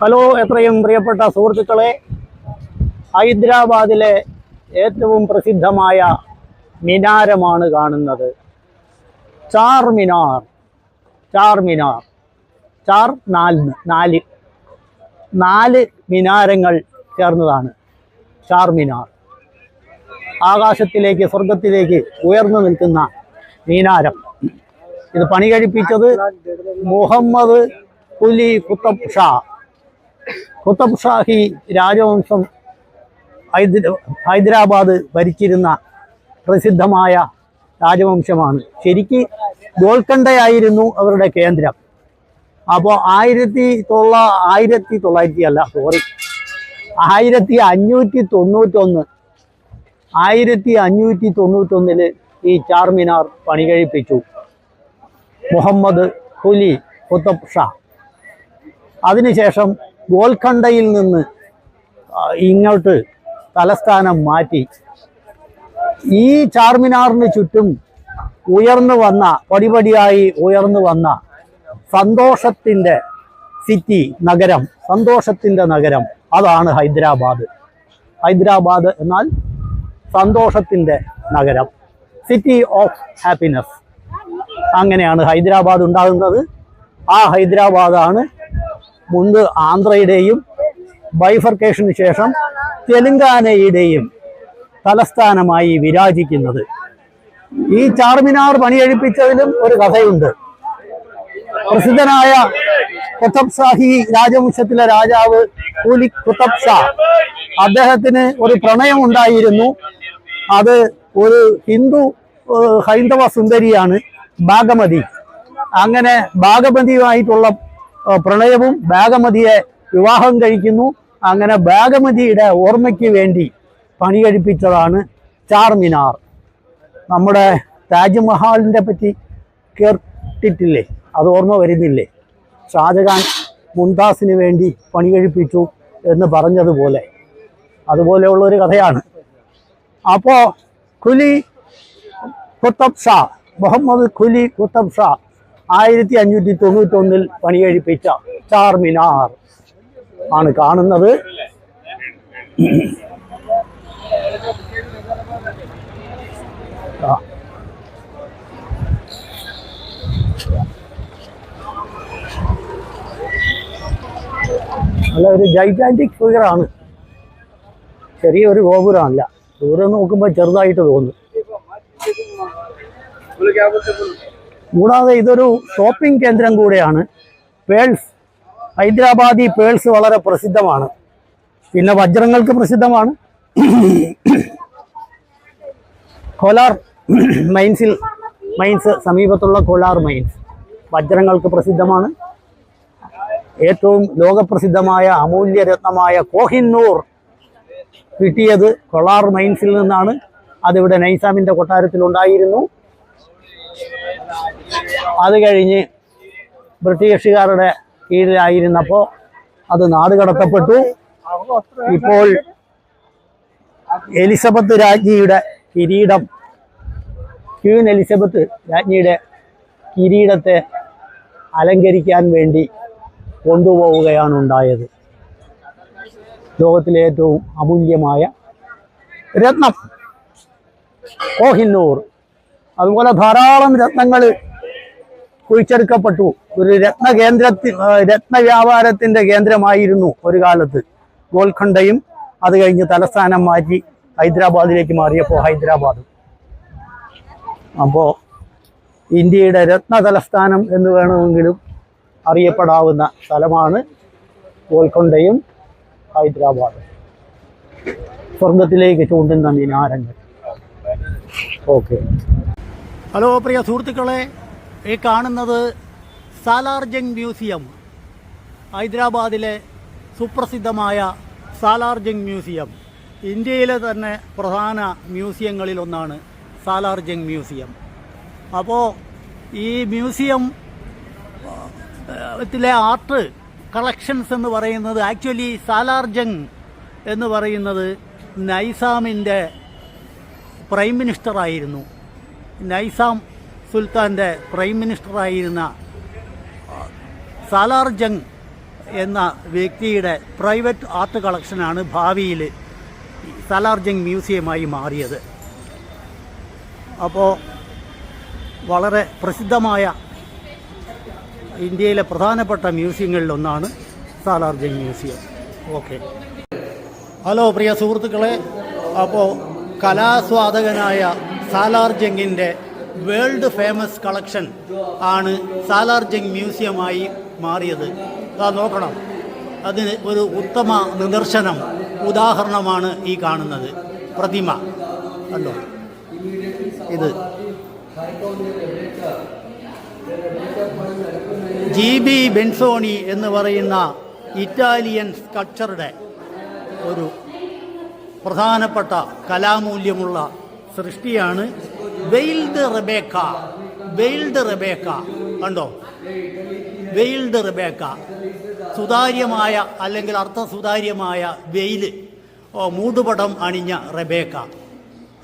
Hello എത്രയും പ്രിയപ്പെട്ട സുഹൃത്തുക്കളെ ഹൈദരാബാദിലെ ഏറ്റവും പ്രസിദ്ധമായ മിനാരമാണ് കാണുന്നത്. ചാർമിനാർ ചാർമിനാർ ചാർ നാല് നാല് നാല് മിനാരങ്ങൾ ചേർന്നതാണ് ചാർമിനാർ. ആകാശത്തിലേക്ക് സ്വർഗത്തിലേക്ക് ഉയർന്നു നിൽക്കുന്ന മീനാരം. ഇത് പണി കഴിപ്പിച്ചത് മുഹമ്മദ് കുലി കുത്തബ് ഷാ കുത്തബ് ഷാഹി രാജവംശം ഹൈദരാബാദ് ഭരിച്ചിരുന്ന പ്രസിദ്ധമായ രാജവംശമാണ്. ശരിക്ക് ഗോൽക്കണ്ടയായിരുന്നു അവരുടെ കേന്ദ്രം. അപ്പോൾ ആയിരത്തി തൊള്ള ആയിരത്തി തൊള്ളായിരത്തി അല്ല സോറി ആയിരത്തി അഞ്ഞൂറ്റി തൊണ്ണൂറ്റൊന്ന് ആയിരത്തി അഞ്ഞൂറ്റി തൊണ്ണൂറ്റൊന്നിൽ ഈ ചാർമിനാർ പണി കഴിപ്പിച്ചു. മുഹമ്മദ് കുലി കുത്തബ് ഷാ അതിനുശേഷം ഗോൽഖണ്ഡയിൽ നിന്ന് ഇങ്ങോട്ട് തലസ്ഥാനം മാറ്റി. ഈ ചാർമിനാറിന് ചുറ്റും ഉയർന്നു വന്ന പടിപടിയായി ഉയർന്നു വന്ന സന്തോഷത്തിന്റെ സിറ്റി നഗരം സന്തോഷത്തിന്റെ നഗരം അതാണ് ഹൈദരാബാദ്. ഹൈദരാബാദ് എന്നാൽ സന്തോഷത്തിന്റെ നഗരം. City of happiness. അങ്ങനെയാണ് ഹൈദരാബാദ് ഉണ്ടാകുന്നത്. ആ ഹൈദരാബാദാണ് മുൻപ് ആന്ധ്രയുടെയും ബൈഫർക്കേഷന് ശേഷം തെലുങ്കാനയുടെയും തലസ്ഥാനമായി വിരാജിക്കുന്നത്. ഈ ചാർമിനാർ പണിയെഴുപ്പിച്ചതിലും ഒരു കഥയുണ്ട്. പ്രസിദ്ധനായ കുത്തബ് ഷാഹി രാജവംശത്തിലെ രാജാവ് കൂലി കുത്തബ് ഷാ. അദ്ദേഹത്തിന് ഒരു പ്രണയം ഉണ്ടായിരുന്നു. അത് ഒരു ഹിന്ദു ഹൈന്ദവ സുന്ദരിയാണ് ഭാഗമതി അങ്ങനെ ബാഗമതിയുമായിട്ടുള്ള ഏഹ്, പ്രണയവും ബാഗമതിയെ വിവാഹം കഴിക്കുന്നു. അങ്ങനെ ബാഗമതിയുടെ ഓർമ്മയ്ക്ക് വേണ്ടി പണി കഴിപ്പിച്ചതാണ് ചാർമിനാർ. നമ്മുടെ താജ്മഹാലിന്റെ പറ്റി കേട്ടിട്ടില്ലേ? അത് ഓർമ്മ വരുന്നില്ലേ? ഷാജഹാൻ മുംതാസിന് വേണ്ടി പണി കഴിപ്പിച്ചു എന്ന് പറഞ്ഞതുപോലെ. അതുപോലെയുള്ള ഒരു കഥയാണ്. അപ്പോൾ കുലി കുത്തബ് ഷാ മുഹമ്മദ് ഖുലി കുത്തബ് ഷാ ആയിരത്തി അഞ്ഞൂറ്റി പണി കഴിപ്പിച്ച ചാർമിനാർ ആണ് കാണുന്നത്. നല്ല ഒരു ജൈറ്റാന്റിക് ഫിഗറാണ് ചെറിയൊരു ഗോപുരമല്ല. ദൂരം നോക്കുമ്പോൾ ചെറുതായിട്ട് തോന്നും. കൂടാതെ ഇതൊരു ഷോപ്പിംഗ് കേന്ദ്രം കൂടെയാണ്. പേൾസ് ഹൈദരാബാദി പേൾസ് വളരെ പ്രസിദ്ധമാണ്. പിന്നെ വജ്രങ്ങൾക്ക് പ്രസിദ്ധമാണ്. കൊലാർ മൈൻസിൽ മൈൻസ് സമീപത്തുള്ള കൊലാർ മൈൻസ് വജ്രങ്ങൾക്ക് പ്രസിദ്ധമാണ്. ഏറ്റവും ലോകപ്രസിദ്ധമായ അമൂല്യരത്നമായ കോഹിന്നൂർ കിട്ടിയത് കൊളാർ മൈൻസിൽ നിന്നാണ്. അതിവിടെ നൈസാമിന്റെ കൊട്ടാരത്തിലുണ്ടായിരുന്നു. അത് കഴിഞ്ഞ് ബ്രിട്ടീഷുകാരുടെ കീഴിലായിരുന്നപ്പോൾ അത് നാട് കടത്തപ്പെട്ടു. ഇപ്പോൾ എലിസബത്ത് രാജ്ഞിയുടെ കിരീടം ക്യൂൻ എലിസബത്ത് രാജ്ഞിയുടെ കിരീടത്തെ അലങ്കരിക്കാൻ വേണ്ടി കൊണ്ടുപോവുകയാണ് ഉണ്ടായത്. ലോകത്തിലെ ഏറ്റവും അമൂല്യമായ രത്നം കോഹിന്നൂർ അതുപോലെ ധാരാളം രത്നങ്ങൾ കുഴിച്ചെടുക്കപ്പെട്ടു. ഒരു രത്ന കേന്ദ്രത്തിൽ രത്ന വ്യാപാരത്തിന്റെ കേന്ദ്രമായിരുന്നു ഒരു കാലത്ത്. ഗോൽഖണ്ഡയും അത് കഴിഞ്ഞ് തലസ്ഥാനം മാറ്റി ഹൈദരാബാദിലേക്ക് മാറിയപ്പോൾ ഹൈദരാബാദ്. അപ്പോൾ ഇന്ത്യയുടെ രത്ന തലസ്ഥാനം എന്ന് വേണമെങ്കിലും അറിയപ്പെടാവുന്ന സ്ഥലമാണ് ഗോൽക്കൊണ്ടയും ഹൈദരാബാദ്. സ്വർഗത്തിലേക്ക് ചൂണ്ടുന്ന മിനാരങ്ങൾ. ഓക്കെ. ഹലോ പ്രിയ സുഹൃത്തുക്കളെ ഈ കാണുന്നത് സാലാർജംഗ് മ്യൂസിയം ഹൈദരാബാദിലെ സുപ്രസിദ്ധമായ സാലാർജംഗ് മ്യൂസിയം. ഇന്ത്യയിലെ തന്നെ പ്രധാന മ്യൂസിയങ്ങളിലൊന്നാണ് സാലാർജംഗ് മ്യൂസിയം. അപ്പോൾ ഈ മ്യൂസിയം ത്തിലെ ആർട്ട് കളക്ഷൻസ് എന്ന് പറയുന്നത് ആക്ച്വലി സാലാർജംഗ് എന്ന് പറയുന്നത് നൈസാമിന്റെ പ്രൈം മിനിസ്റ്ററായിരുന്നു. നൈസാം സുൽത്താന്റെ പ്രൈം മിനിസ്റ്ററായിരുന്ന സാലാർ ജംഗ് എന്ന വ്യക്തിയുടെ പ്രൈവറ്റ് ആർട്ട് കളക്ഷനാണ് ഭാവിയിൽ സാലാർ ജംഗ് മ്യൂസിയമായി മാറിയത്. അപ്പോൾ വളരെ പ്രസിദ്ധമായ ഇന്ത്യയിലെ പ്രധാനപ്പെട്ട മ്യൂസിയങ്ങളിലൊന്നാണ് Salar Jung museum. Okay. Hello പ്രിയ സുഹൃത്തുക്കളെ. അപ്പോൾ കലാസ്വാദകനായ സാലാർ ജംഗിന്റെ വേൾഡ് ഫേമസ് കളക്ഷൻ ആണ് സാലാർ ജംഗ് മ്യൂസിയമായി മാറിയത്. അതാ നോക്കണം. അതിന് ഒരു ഉത്തമ നിദർശനം ഉദാഹരണമാണ് ഈ കാണുന്നത്. പ്രതിമ. കണ്ടോ? ഇത്. ജി ബി ബെൻസോണി എന്ന് പറയുന്ന ഇറ്റാലിയൻ സ്കൾച്ചറുടെ ഒരു പ്രധാനപ്പെട്ട കലാമൂല്യമുള്ള സൃഷ്ടിയാണ് വെയിൽഡ് റബേക്ക വെയിൽഡ് റബേക്ക കണ്ടോ? വെയിൽഡ് റബേക്ക സുതാര്യമായ അല്ലെങ്കിൽ അർത്ഥസുതാര്യമായ വെയിൽ. ഓ, മൂടുപടം അണിഞ്ഞ റബേക്ക.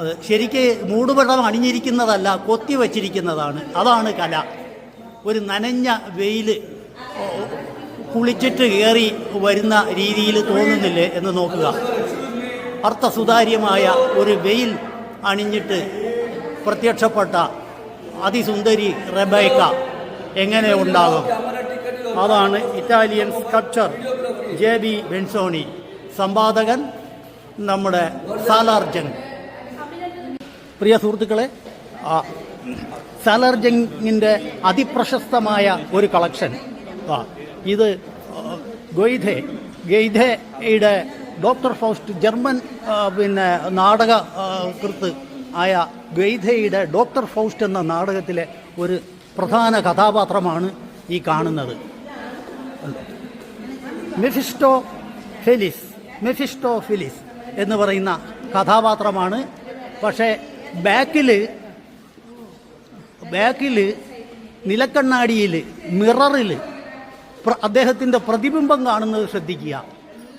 അത് ശരിക്ക് മൂടുപടം അണിഞ്ഞിരിക്കുന്നതല്ല കൊത്തി വച്ചിരിക്കുന്നതാണ്. അതാണ് കല. ഒരു നനഞ്ഞ വെയിൽ ഓ, കുളിച്ചിട്ട് കയറി വരുന്ന രീതിയിൽ തോന്നുന്നില്ലേ എന്ന് നോക്കുക. അർത്ഥസുതാര്യമായ ഒരു വെയിൽ അണിഞ്ഞിട്ട് പ്രത്യക്ഷപ്പെട്ട അതിസുന്ദരി റെബൈക്ക എങ്ങനെ ഉണ്ടാകും? അതാണ് Italian sculpture J B Benzoni സമ്പാദകൻ നമ്മുടെ സാലാർജൻ. പ്രിയ സുഹൃത്തുക്കളെ സാലാർജങ്ങിന്റെ അതിപ്രശസ്തമായ ഒരു കളക്ഷൻ. ഇത് ഗൊയ്ധെ. ഗെയ്ധയുടെ ഡോക്ടർ ഫൗസ്റ്റ് ജർമ്മൻ പിന്നെ നാടക കൃത്ത് ആയ ഗൈധയുടെ ഡോക്ടർ ഫൗസ്റ്റ് എന്ന നാടകത്തിലെ ഒരു പ്രധാന കഥാപാത്രമാണ് ഈ കാണുന്നത്. മെഫിസ്റ്റോ ഫെലിസ് മെഫിസ്റ്റോ ഫിലിസ് എന്ന് പറയുന്ന കഥാപാത്രമാണ്. പക്ഷേ ബാക്കിൽ ബാക്കിൽ നിലക്കണ്ണാടിയിൽ മിററിൽ അദ്ദേഹത്തിന്റെ പ്രതിബിംബം കാണുന്നത് ശ്രദ്ധിക്കുക.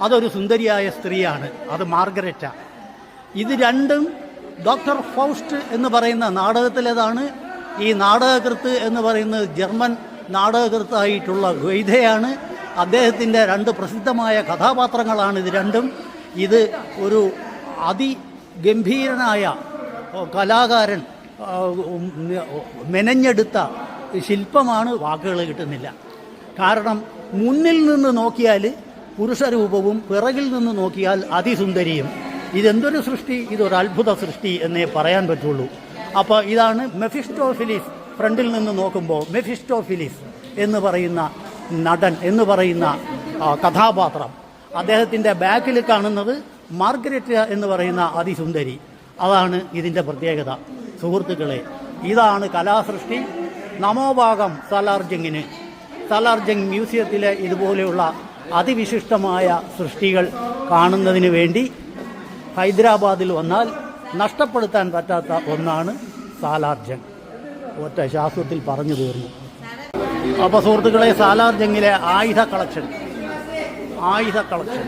അതൊരു സുന്ദരിയായ സ്ത്രീയാണ്. അത് മാർഗരറ്റ. ഇത് രണ്ടും ഡോക്ടർ ഫൗസ്റ്റ് എന്ന് പറയുന്ന നാടകത്തിലേതാണ് ഈ നാടകകൃത്ത് എന്ന് പറയുന്നത് ജർമ്മൻ നാടകകൃത്തായിട്ടുള്ള ഗൈതയാണ് അദ്ദേഹത്തിന്റെ രണ്ട് പ്രസിദ്ധമായ കഥാപാത്രങ്ങളാണ് ഇത് രണ്ടും. ഇത് ഒരു അതിഗംഭീരനായ കലാകാരൻ മെനഞ്ഞെടുത്ത ശില്പമാണ് വാക്കുകൾ കിട്ടുന്നില്ല. കാരണം മുന്നിൽ നിന്ന് നോക്കിയാൽ പുരുഷരൂപവും പിറകിൽ നിന്ന് നോക്കിയാൽ അതിസുന്ദരിയും. ഇതെന്തൊരു സൃഷ്ടി? ഇതൊരു അത്ഭുത സൃഷ്ടി എന്നേ പറയാൻ പറ്റുള്ളൂ. അപ്പോൾ ഇതാണ് മെഫിസ്റ്റോഫിലിസ് ഫ്രണ്ടിൽ നിന്ന് നോക്കുമ്പോൾ മെഫിസ്റ്റോഫിലിസ് എന്ന് പറയുന്ന നടൻ എന്ന് പറയുന്ന കഥാപാത്രം. അദ്ദേഹത്തിന്റെ ബാക്കിൽ കാണുന്നത് മാർഗരറ്റ് എന്ന് പറയുന്ന അതിസുന്ദരി. അതാണ് ഇതിന്റെ പ്രത്യേകത. സുഹൃത്തുക്കളെ ഇതാണ് കലാസൃഷ്ടി. നമോഭാഗം സലാർജങ്ങിന് സലാർജങ് മ്യൂസിയത്തിലെ ഇതുപോലെയുള്ള അതിവിശിഷ്ടമായ സൃഷ്ടികൾ കാണുന്നതിന് വേണ്ടി ഹൈദരാബാദിൽ വന്നാൽ നഷ്ടപ്പെടുത്താൻ പറ്റാത്ത ഒന്നാണ് സാലാർജൻ ഒറ്റ ശാസ്ത്രത്തിൽ പറഞ്ഞു തീർന്നു. അപ്പോൾ സുഹൃത്തുക്കളെ സാലാർജങ്ങിലെ ആയുധ കളക്ഷൻ. ആയുധ കളക്ഷൻ.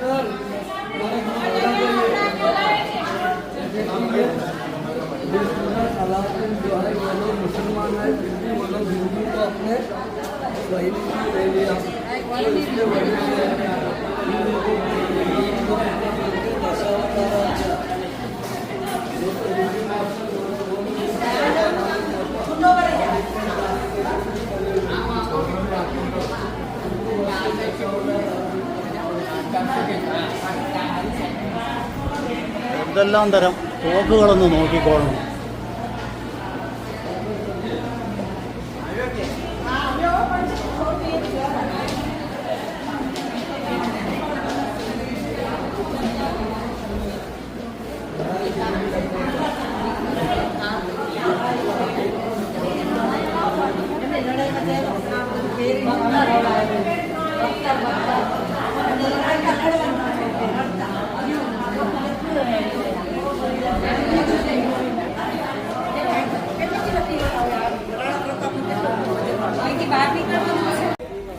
എന്തെല്ലാം തരം തോക്കുകളൊന്ന് നോക്കിക്കോളണം.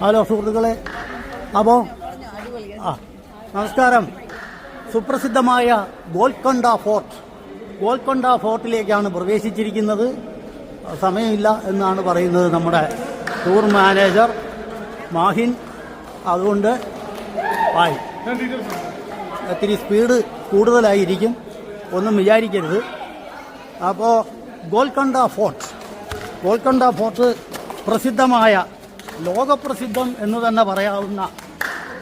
ഹലോ സുഹൃത്തുക്കളെ. അപ്പോ നമസ്കാരം. സുപ്രസിദ്ധമായ ഗോൽക്കൊണ്ട ഫോർട്ട്. ഗോൽക്കൊണ്ട ഫോർട്ടിലേക്കാണ് പ്രവേശിച്ചിരിക്കുന്നത്. സമയമില്ല എന്നാണ് പറയുന്നത് നമ്മുടെ ടൂർ മാനേജർ മാഹിൻ. അതുകൊണ്ട് ആയി ഒത്തിരി സ്പീഡ് കൂടുതലായിരിക്കും. ഒന്നും വിചാരിക്കരുത്. അപ്പോൾ ഗോൽക്കൊണ്ട ഫോർട്ട്. ഗോൽക്കൊണ്ട ഫോർട്ട് പ്രസിദ്ധമായ ലോകപ്രസിദ്ധം എന്ന് തന്നെ പറയാവുന്ന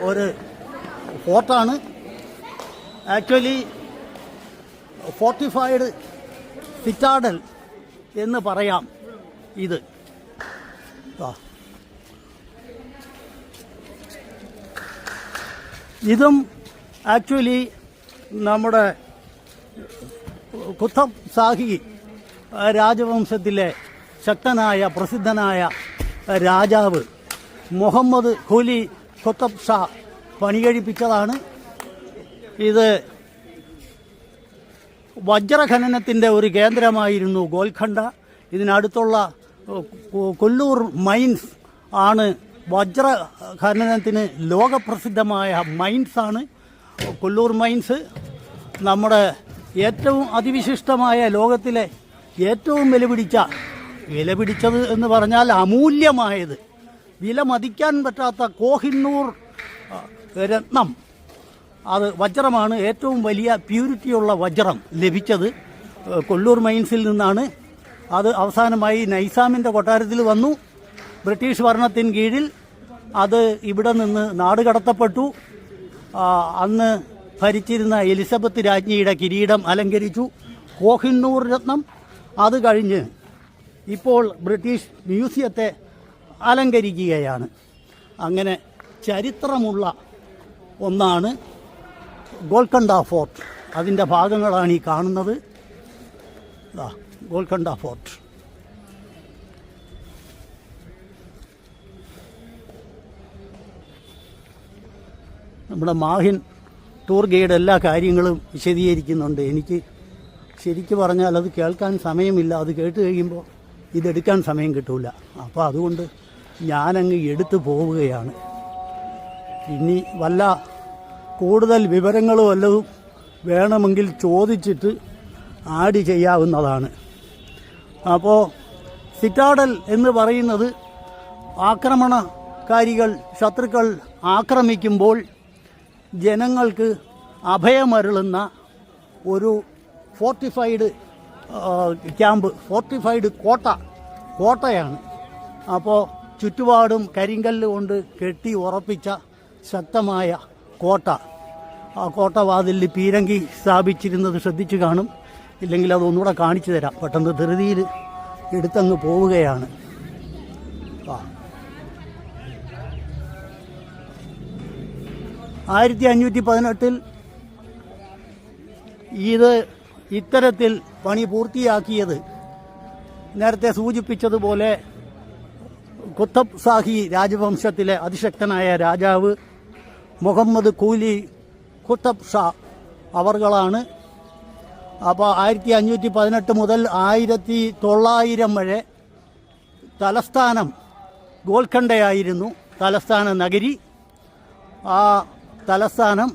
ഒരു ഫോർട്ടാണ് ആക്ച്വലി ഫോർട്ടിഫൈഡ് സിറ്റാഡൽ എന്ന് പറയാം ഇത്. ഇതും ആക്ച്വലി നമ്മുടെ കുത്തബ് സാഹി രാജവംശത്തിലെ ശക്തനായ പ്രസിദ്ധനായ രാജാവ് മുഹമ്മദ് ഹുലി ഖുത്തബ് ഷാ പണികഴിപ്പിച്ചതാണ്. ഇത് വജ്രഖനനത്തിന്റെ ഒരു കേന്ദ്രമായിരുന്നു ഗോൽഖണ്ഡ. ഇതിനടുത്തുള്ള കൊല്ലൂർ മൈൻസ് ആണ് വജ്ര ഖനനത്തിന് ലോകപ്രസിദ്ധമായ മൈൻസാണ് കൊല്ലൂർ മൈൻസ് നമ്മുടെ ഏറ്റവും അതിവിശിഷ്ടമായ ലോകത്തിലെ ഏറ്റവും വിലപിടിച്ച വിലപിടിച്ചത് എന്ന് പറഞ്ഞാൽ അമൂല്യമായത്. വില മതിക്കാൻ പറ്റാത്ത കോഹിന്നൂർ രത്നം. അത് വജ്രമാണ് ഏറ്റവും വലിയ പ്യൂരിറ്റിയുള്ള വജ്രം ലഭിച്ചത്. കൊല്ലൂർ മൈൻസിൽ നിന്നാണ്. അത് അവസാനമായി നൈസാമിന്റെ കൊട്ടാരത്തിൽ വന്നു. ബ്രിട്ടീഷ് ഭരണത്തിന് കീഴിൽ അത് ഇവിടെ നിന്ന് നാടുകടത്തപ്പെട്ടു അന്ന് ഭരിച്ചിരുന്ന എലിസബത്ത് രാജ്ഞിയുടെ കിരീടം അലങ്കരിച്ചു. കോഹിന്നൂർ രത്നം. അത് കഴിഞ്ഞ് ഇപ്പോൾ ബ്രിട്ടീഷ് മ്യൂസിയത്തെ അലങ്കരിക്കുകയാണ്. അങ്ങനെ ചരിത്രമുള്ള ഒന്നാണ് ഗോൽക്കണ്ട ഫോർട്ട്. അതിന്റെ ഭാഗങ്ങളാണ് ഈ കാണുന്നത്. ഗോൽക്കണ്ട ഫോർട്ട്. നമ്മുടെ മാഹിൻ ടൂർ ഗൈഡ് എല്ലാ കാര്യങ്ങളും വിശദീകരിക്കുന്നുണ്ട്. എനിക്ക് ശരിക്കു പറഞ്ഞാൽ അത് കേൾക്കാൻ സമയമില്ല. അത് കേട്ട് കഴിയുമ്പോൾ ഇതെടുക്കാൻ സമയം കിട്ടൂല. അപ്പോൾ അതുകൊണ്ട് ഞാനങ്ങ് എടുത്തു പോവുകയാണ്. ഇനി വല്ല കൂടുതൽ വിവരങ്ങളും വല്ലതും വേണമെങ്കിൽ ചോദിച്ചിട്ട് ആഡ് ചെയ്യാവുന്നതാണ്. അപ്പോൾ സിറ്റാഡൽ എന്ന് പറയുന്നത് ആക്രമണകാരികൾ ശത്രുക്കൾ ആക്രമിക്കുമ്പോൾ ജനങ്ങൾക്ക് അഭയമരുളുന്ന ഒരു ഫോർട്ടിഫൈഡ് ക്യാമ്പ് ഫോർട്ടിഫൈഡ് കോട്ട കോട്ടയാണ്. അപ്പോൾ ചുറ്റുപാടും കരിങ്കല്ല് കൊണ്ട് കെട്ടി ഉറപ്പിച്ച ശക്തമായ കോട്ട. ആ കോട്ട വാതിലിൽ പീരങ്കി സ്ഥാപിച്ചിരുന്നത് ശ്രദ്ധിച്ചു കാണും. ഇല്ലെങ്കിൽ അതൊന്നുകൂടെ കാണിച്ചു തരാം. പെട്ടെന്ന് ധൃതിയിൽ എടുത്തങ്ങ് പോവുകയാണ്. ആയിരത്തി അഞ്ഞൂറ്റി പതിനെട്ടിൽ ഇത് ഇത്തരത്തിൽ പണി പൂർത്തിയാക്കിയത്. നേരത്തെ സൂചിപ്പിച്ചതുപോലെ കുത്തബ് സാഹി രാജവംശത്തിലെ അതിശക്തനായ രാജാവ് മുഹമ്മദ് കൂലി കുത്തബ് ഷാ അവർകളാണ്. അപ്പോൾ ആയിരത്തി അഞ്ഞൂറ്റി പതിനെട്ട് മുതൽ ആയിരത്തി തൊള്ളായിരം വരെ തലസ്ഥാനം ഗോൽക്കണ്ടയായിരുന്നു. തലസ്ഥാന നഗരി. ആ തലസ്ഥാനം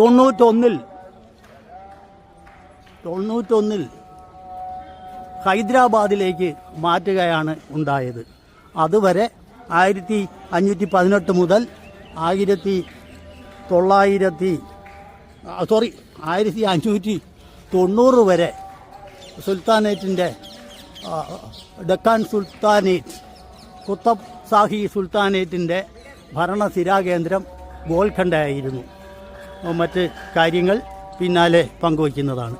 തൊണ്ണൂറ്റൊന്നിൽ തൊണ്ണൂറ്റൊന്നിൽ ഹൈദരാബാദിലേക്ക് മാറ്റുകയാണ് ഉണ്ടായത്. അതുവരെ ആയിരത്തി അഞ്ഞൂറ്റി പതിനെട്ട് മുതൽ ആയിരത്തി തൊള്ളായിരത്തി സോറി ആയിരത്തി അഞ്ഞൂറ്റി തൊണ്ണൂറ് വരെ സുൽത്താനേറ്റിന്റെ ഡക്കാൻ സുൽത്താനേറ്റ് കുത്തബ് സാഹി സുൽത്താനേറ്റിന്റെ ഭരണസിരാകേന്ദ്രം ഗോൽഖണ്ഡയായിരുന്നു. മറ്റ് കാര്യങ്ങൾ പിന്നാലെ പങ്കുവയ്ക്കുന്നതാണ്.